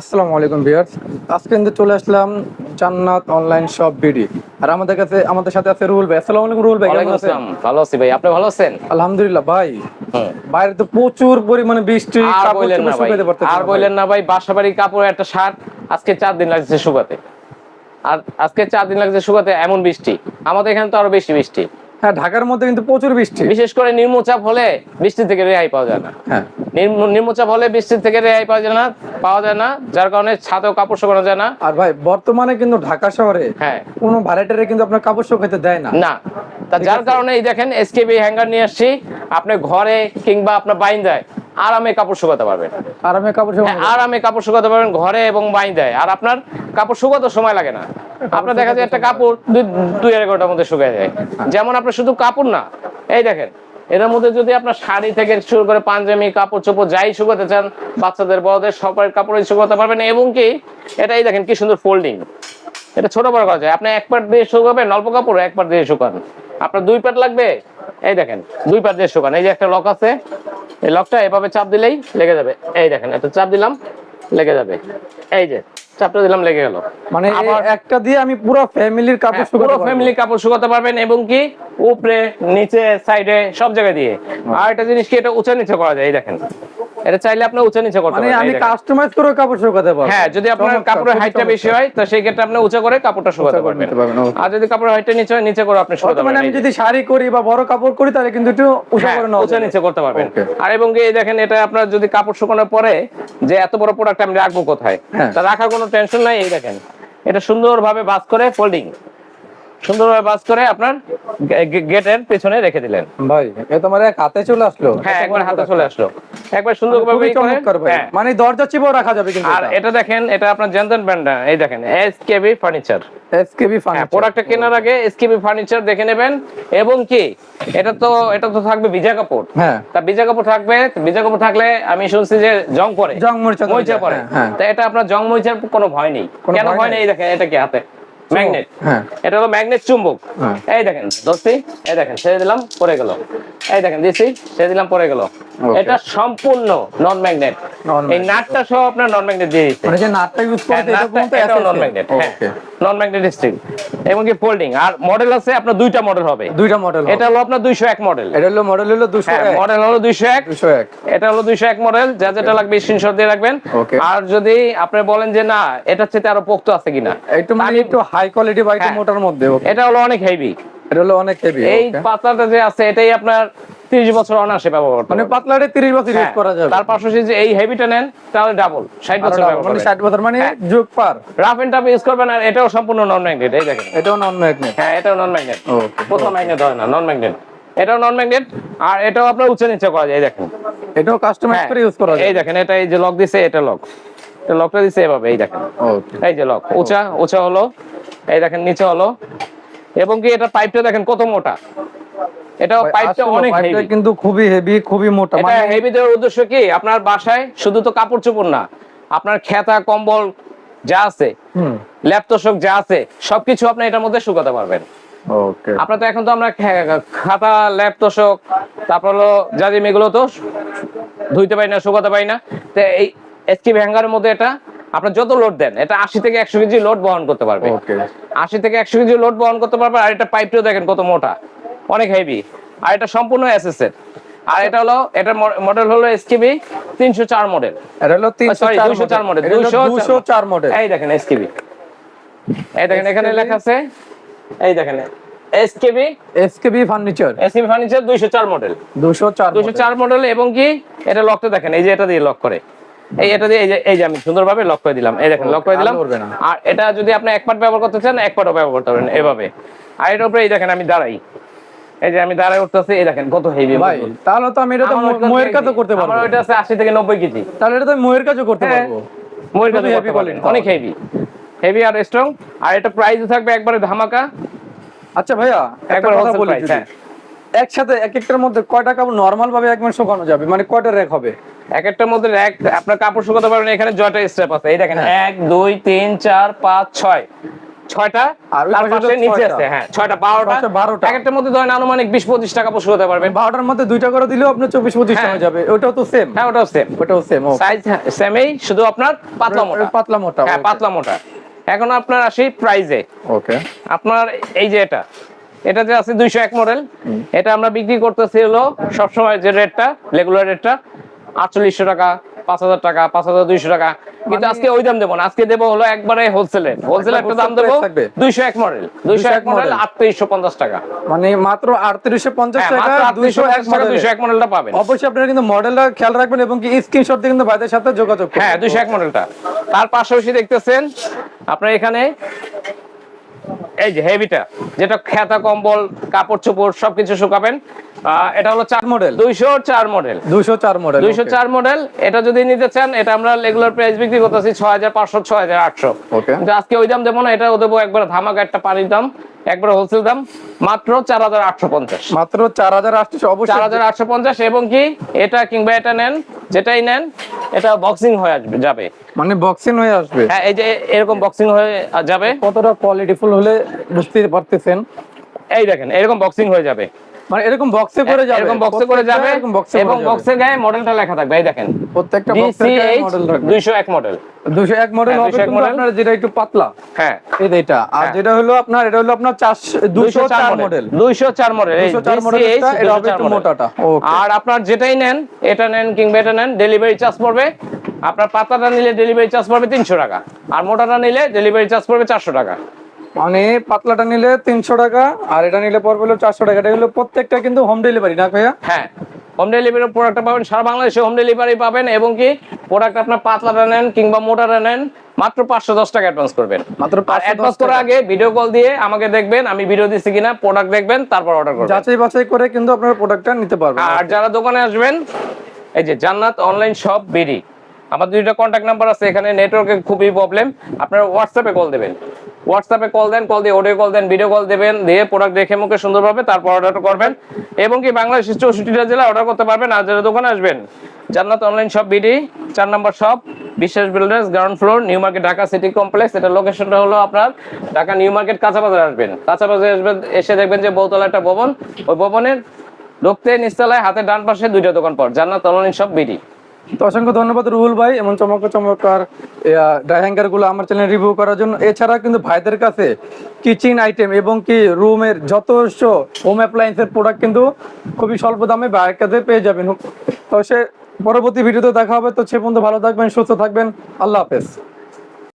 আসসালামু আলাইকুম ভিউয়ার্স। আজকে কিন্তু চলে আসলাম জান্নাত অনলাইন শপ বিডি। আর আমাদের কাছে আমাদের সাথে আছে রুল ভাই। আসসালামু আলাইকুম রুল ভাই কেমন ওয়ালাইকুম আছেন? আসসালাম। ভালো আছি ভাই। আপনি ভালো আছেন? আলহামদুলিল্লাহ ভাই। বাইরে তো প্রচুর পরিমাণে বৃষ্টি আর বললেন না ভাই। আর না ভাই। বললেন না ভাই। বাসা বাড়ি কাপড় একটা শার্ট আজকে চার দিন লাগছে শুকাতে। আর আজকে চার দিন লাগছে শুকাতে এমন বৃষ্টি। আমাদের এখানে তো আরও বেশি বৃষ্টি। হ্যাঁ ঢাকার মধ্যে কিন্তু প্রচুর বৃষ্টি। বিশেষ করে নিম্নচাপ হলে বৃষ্টি থেকে রেহাই পাওয়া যায় না। হ্যাঁ। নিম্ন- নিম্নচাপ হলে বৃষ্টি থেকে রেহাই পাওয়া যায় না পাওয়া যায় না যার কারণে ছাদেও কাপড় শুকানো যায় না। আর ভাই বর্তমানে কিন্তু ঢাকা শহরে হ্যাঁ। কোনো ভাড়াটারে কিন্তু আপনার কাপড় শুকাতে দেয় না। না। তা যার কারণে এই দেখেন এসকেবি হ্যাঙ্গার নিয়ে আসছি। আপনি ঘরে কিংবা আপনার বাইন্দায় আরামে কাপড় শুকাতে পারবেন। আর আমি কাপড় হ্যাঁ, শুকাতে আরামে কাপড় শুকাতে পারবেন ঘরে এবং বাইন্দায় আর আপনার কাপড় শুকাতে সময় লাগে না। আপনার দেখা যায় একটা কাপড় দুই দুই ঘণ্টার মধ্যে শুকায় যায়। যেমন আপনার শুধু কাপড় না এই দেখেন এর মধ্যে যদি আপনার শাড়ি থেকে শুরু করে পাঞ্জাবি কাপড় চোপড় যাই শুকাতে চান বাচ্চাদের বড়দের সবার কাপড়ই শুকাতে পারবেন এবং কি এটাই দেখেন কি সুন্দর ফোল্ডিং এটা ছোট বড় করা যায়। আপনি এক পাট দিয়ে শুকাবেন অল্প কাপড় এক পাট দিয়ে শুকান। আপনার দুই পাট লাগবে এই দেখেন দুই পাট দিয়ে শুকান। এই যে একটা লক আছে এই লকটা এভাবে চাপ দিলেই লেগে যাবে। এই দেখেন একটা চাপ দিলাম লেগে যাবে। এই যে চাপটা দিলাম লেগে গেল। মানে একটা দিয়ে আমি পুরো ফ্যামিলির কাপড় হ্যাঁ, শুকাতে পুরো ফ্যামিলির কাপড় শুকাতে পারবেন এবং কি উপরে নিচে সাইডে সব জায়গায় দিয়ে। আর একটা জিনিস কি এটা উঁচা নিচে করা যায় এই দেখেন। এটা চাইলে আপনি উঁচা নিচে করতে মানে পারেন আমি কাস্টমাইজ করে কাপড় শুকাতে পারব। হ্যাঁ যদি আপনার কাপড়ের হাইটটা বেশি হয় তো সেই ক্ষেত্রে আপনি উঁচা করে কাপড়টা শুকাতে পারবেন. আর যদি কাপড়ের হাইটটা নিচে হয় নিচে করে আপনি শুকাতে পারবেন আমি যদি শাড়ি করি বা বড় কাপড় করি তাহলে কিন্তু একটু উঁচা হ্যাঁ, করে উঁচা নিচে করতে পারবেন। আর এবং এই দেখেন এটা আপনার যদি কাপড় শুকানোর পরে যে এত বড় প্রোডাক্ট আমি রাখব কোথায়? হ্যাঁ। তা রাখার কোনো টেনশন নাই এই দেখেন। এটা সুন্দরভাবে বাস করে ফোল্ডিং সুন্দরভাবে বাস করে আপনার গেটের পেছনে রেখে দিলেন। ভাই এ তোমার এক হাতে চলে আসলো। হ্যাঁ একবার হাতে চলে আসলো। একবার সুন্দরভাবে চমৎকার ভাই। হ্যাঁ। মানে দরজা চিপেও রাখা যাবে কিন্তু আর এটা। দেখেন এটা আপনার জেনতন ব্র্যান্ড এই দেখেন S KB furniture SKB furniture প্রোডাক্টটা কেনার আগে এসকেবি ফার্নিচার দেখে নেবেন। এবং কি এটা তো এটা তো থাকবে ভিজা কাপড়। হ্যাঁ। তা ভিজা কাপড় থাকবে ভিজা কাপড় থাকলে আমি শুনছি যে জং পড়ে জং মরিচা পড়ে হ্যাঁ, হ্যাঁ। তা এটা আপনার জং মরিচার কোনো ভয় নেই। কেন ভয় নেই? নেই? এই দেখেন এটা কি হাতে? ম্যাগনেট এটা হলো ম্যাগনেট চুম্বক। হ্যাঁ। এই দেখেন দোস্তি এই দেখেন ছেড়ে দিলাম পরে গেল। এই দেখেন দিছি ছেড়ে দিলাম পরে গেল। এটা সম্পূর্ণ নন ম্যাগনেট। এই নাটটা সহ আপনার নন ম্যাগনেট দিয়ে দিচ্ছে মানে যে নাটটা ইউজ হ্যাঁ, করতে এটা পর্যন্ত non magnet non magnet steel এবং কি ফোল্ডিং আর মডেল আছে আপনার দুইটা মডেল হবে। দুইটা মডেল এটা হলো আপনার দুইশো এক মডেল এটা হলো মডেল হলো 201 হ্যাঁ মডেল হলো দুইশো এক। 201 এটা হলো দুইশো এক মডেল যা যেটা লাগবে স্ক্রিনশট দিয়ে রাখবেন। আর যদি আপনি বলেন যে না এটার চেয়ে আরও পোক্ত আছে কিনা। একটু মানে একটু হাই কোয়ালিটি বা একটু হ্যাঁ। মোটার মধ্যে এটা হলো অনেক হেভি এটা হলো অনেক হেভি এই পাতলাটা যে আছে এটাই আপনার তিরিশ বছর অনাসে ব্যবহার করতে মানে পারবেন। পাতলাটে 30 বছর ইউজ হ্যাঁ, করা যাবে। তার পাশাপাশি যে এই হেভিটা নেন তাহলে ডাবল ষাট আরও বছর ব্যবহার মানে 60 বছর মানে হ্যাঁ। যুগ পার। রাফ এন্ড টাফ ইউজ করবেন আর এটাও সম্পূর্ণ নন ম্যাগনেট এই দেখেন। এটাও নন ম্যাগনেট হ্যাঁ এটাও নন ম্যাগনেট ওকে কোথাও ম্যাগনেট হয় না নন ম্যাগনেট এটাও নন ম্যাগনেট আর এটাও আপনার উঁচু নিচে করা যায় এই দেখেন। এটাও কাস্টমাইজ হ্যাঁ, করে ইউজ করা যায় এই দেখেন এটা এই যে লক দিছে এটা লক এটা লকটা দিছে এভাবে এই দেখেন। এই যে লক উঁচা উঁচা হলো এই দেখেন নিচে হলো। এবং কি এটা পাইপটা দেখেন কত মোটা? এটাও পাইপটা অনেক হেভি কিন্তু খুবই হেভি খুবই মোটা। এটা মানে হেভি দেওয়ার উদ্দেশ্য কি? আপনার বাসায় শুধু তো কাপড় চোপড় না আপনার খেতা কম্বল যা আছে যা আছে সবকিছু আপনি এটার মধ্যে শুকাতে পারবেন। ওকে আপনার তো এখন তো আমরা খাতা ল্যাপ তোষক তারপর হলো জাজিম এগুলো তো ধুইতে পারি না শুকাতে পারি না। তো এই এসকি ভ্যাঙ্গারের মধ্যে এটা আপনার যত লোড দেন এটা আশি থেকে একশো কেজি লোড বহন করতে পারবে। আশি থেকে একশো কেজি লোড বহন করতে পারবে আর এটা পাইপটাও দেখেন কত মোটা অনেক হেভি আর এটা সম্পূর্ণ এর। আর এটা হলো এটা মডেল হলো এসকিবি মডেল এটা হলো 304 দুশো চার মডেল এটা হলো 204 মডেল এই দেখেন এসকিবি এই দেখেন এখানে লেখা আছে এই দেখেন SKB SKB furniture SKB furniture দুইশো চার মডেল 204 দুইশো চার মডেল এবং কি এটা লকটা দেখেন এই যে এটা দিয়ে লক করে। এই এটা দিয়ে এই যে আমি সুন্দরভাবে লক করে দিলাম। এই দেখেন লক করে দিলাম। আর এটা যদি আপনি এক পার্ট ব্যবহার করতে চান এক পার্টও ব্যবহার করতে পারেন এভাবে। আর এটার উপরে এই দেখেন আমি দাঁড়াই। এই যে আমি দাঁড়ায় উঠতেছি এই দেখেন কত হেভি ভাই তাহলে তো আমি এটা তো ময়ের কাজও করতে পারব। আমার আছে আশি থেকে নব্বই কেজি। তাহলে এটা তো ময়ের কাজও করতে হ্যাঁ। পারব। ময়ূর heavy করতে পারবেন, অনেক হেভি হেভি আর স্ট্রং আর এটা প্রাইস থাকবে একবারে ধামাকা। আচ্ছা ভাইয়া একবার কথা বলি হ্যাঁ। একসাথে এক একটার মধ্যে কয়টা কাপড় নরমাল ভাবে এক মাস শুকানো যাবে? মানে কয়টা র্যাক হবে? এক একটার মধ্যে এক আপনার কাপড় শুকাতে পারবেন এখানে জয়টা স্টেপ আছে। এই দেখেন হ্যাঁ। এক দুই তিন চার পাঁচ ছয়। ছয়টা? আর তার পাশে নিচে। আছে হ্যাঁ ছয়টা বারোটা। বারোটা। এক একটার মধ্যে ধরেন আনুমানিক বিশ পঁচিশ টাকা পশু হতে পারবেন। বারোটার মধ্যে দুইটা করে দিলেও আপনার চব্বিশ পঁচিশ হ্যাঁ। টাকা যাবে। ওটাও তো সেম হ্যাঁ ওটাও সেম ওটাও সেম সাইজ সেমই শুধু আপনার পাতলা মোটা। পাতলা মোটা হ্যাঁ পাতলা মোটা। এখন আপনার আসি প্রাইজে ওকে আপনার এই যে এটা এটা যে আছে দুইশো এক মডেল এটা আমরা বিক্রি করতেছি হলো সবসময় যে রেটটা রেগুলার রেটটা আটচল্লিশশো টাকা পাঁচ হাজার টাকা পাঁচ হাজার দুইশো টাকা। কিন্তু মানে- আজকে ওই দাম দেবো না আজকে দেবো হলো একবারে হোলসেলে হোলসেলে একটা দাম দেবো দুইশো এক মডেল দুইশো এক মডেল। আটত্রিশশো পঞ্চাশ টাকা। মানে মাত্র আটত্রিশশো পঞ্চাশ হ্যাঁ টাকা দুইশো এক মডেলে। দুইশো এক মডেলটা পাবেন। অবশ্যই আপনারা কিন্তু মডেলটা খেয়াল রাখবেন এবং কি স্ক্রিনশট দিয়ে কিন্তু ভাইদের সাথে যোগাযোগ হ্যাঁ দুইশো এক মডেলটা তার পাশাপাশি দেখতেছেন আপনার এখানে এই যে হেভিটা যেটা খেতা কম্বল কাপড় চোপড় সবকিছু শুকাবেন। আহ, এটা হলো চার মডেল দুইশো চার মডেল দুইশো চার মডেল দুইশো চার মডেল এটা যদি নিতে চান এটা আমরা রেগুলার প্রাইস বিক্রি করতেছি ছয় হাজার পাঁচশো ছয় হাজার আটশো। আজকে ওই দাম দেবো না এটা দেবো একবার ধামাকা একটা পানির দাম। একবার হোলসেল দাম মাত্র চার হাজার আটশো পঞ্চাশ। মাত্র চার হাজার আটশো চার হাজার আটশো পঞ্চাশ এবং কি এটা কিংবা এটা নেন যেটাই নেন এটা বক্সিং হয়ে আসবে যাবে। মানে বক্সিং হয়ে আসবে। হ্যাঁ এই যে এরকম বক্সিং হয়ে যাবে। কতটা কোয়ালিটিফুল হলে বুঝতে পারতেছেন? এই দেখেন এরকম বক্সিং হয়ে যাবে। মানে এরকম বক্সে করে যাবে। এরকম বক্সে করে যাবে এরকম বক্সে এবং বক্সের গায়ে মডেলটা লেখা থাকবে এই দেখেন। প্রত্যেকটা বক্সের DCH মডেল থাকবে। 201 মডেল দুশো এক মডেল হবে কিন্তু আপনার যেটা একটু পাতলা। হ্যাঁ। এই এটা। আর হ্যাঁ। যেটা হলো আপনার এটা হলো আপনার চারশো দুশো চার মডেল 204 মডেল এই 204 মডেল এটা হবে একটু মোটাটা। আর আপনার যেটাই নেন এটা নেন কিংবা এটা নেন ডেলিভারি চার্জ পড়বে। আপনার পাতাটা নিলে ডেলিভারি চার্জ পড়বে তিনশো টাকা। আর মোটাটা নিলে ডেলিভারি চার্জ পড়বে চারশো টাকা। মানে পাতলাটা নিলে তিনশো টাকা আর এটা নিলে পড়বে হলো চারশো টাকা। এটা হলো প্রত্যেকটা কিন্তু হোম ডেলিভারি না ভাইয়া? হ্যাঁ হোম ডেলিভারি প্রোডাক্টটা পাবেন সারা বাংলাদেশে হোম ডেলিভারি পাবেন এবং কি প্রোডাক্ট আপনার পাতলাটা নেন কিংবা মোটাটা নেন মাত্র পাঁচশো দশ টাকা অ্যাডভান্স করবেন। মাত্র অ্যাডভান্স করার আগে ভিডিও কল দিয়ে আমাকে দেখবেন আমি ভিডিও দিচ্ছি কিনা প্রোডাক্ট দেখবেন তারপর অর্ডার করবেন। যাচাই বাছাই করে কিন্তু আপনারা প্রোডাক্টটা নিতে পারবেন। আর যারা দোকানে আসবেন এই যে জান্নাত অনলাইন শপ বিডি আমার দুইটা কন্ট্যাক্ট নাম্বার আছে এখানে নেটওয়ার্কের খুবই প্রবলেম আপনারা হোয়াটসঅ্যাপে কল দেবেন। হোয়াটসঅ্যাপে কল দেন কল দিয়ে অডিও কল দেন ভিডিও কল দেবেন, দিয়ে প্রোডাক্ট দেখে মুখে সুন্দরভাবে তারপর অর্ডার করবেন এবং কি বাংলাদেশের চৌষট্টিটা জেলা অর্ডার করতে পারবেন। আর যারা দোকানে আসবেন, জান্নাত অনলাইন শপ বিডি চার number shop Biswas builders ground floor new market Dhaka city complex এটা লোকেশনটা হলো আপনার ঢাকা নিউ মার্কেট কাঁচা বাজার আসবেন। কাঁচা বাজার আসবেন, এসে দেখবেন যে বহুতলা একটা ভবন। ওই ভবনের ঢুকতে নিচতলায় হাতের ডান পাশে দুইটা দোকান পর, জান্নাত অনলাইন শপ বিডি তো অসংখ্য ধন্যবাদ রুহুল ভাই এমন চমক চমৎকার ড্রাইহ্যাঙ্গারগুলো আমার চ্যানেল রিভিউ করার জন্য। এছাড়া কিন্তু ভাইদের কাছে কিচেন আইটেম এবং কি রুমের যথেষ্ট হোম অ্যাপ্লায়েন্সের প্রোডাক্ট কিন্তু খুবই স্বল্প দামে ভাইয়ের কাছে পেয়ে যাবেন। তো সে পরবর্তী ভিডিওতে দেখা হবে। তো সে পর্যন্ত ভালো থাকবেন, সুস্থ থাকবেন। আল্লাহ হাফেজ।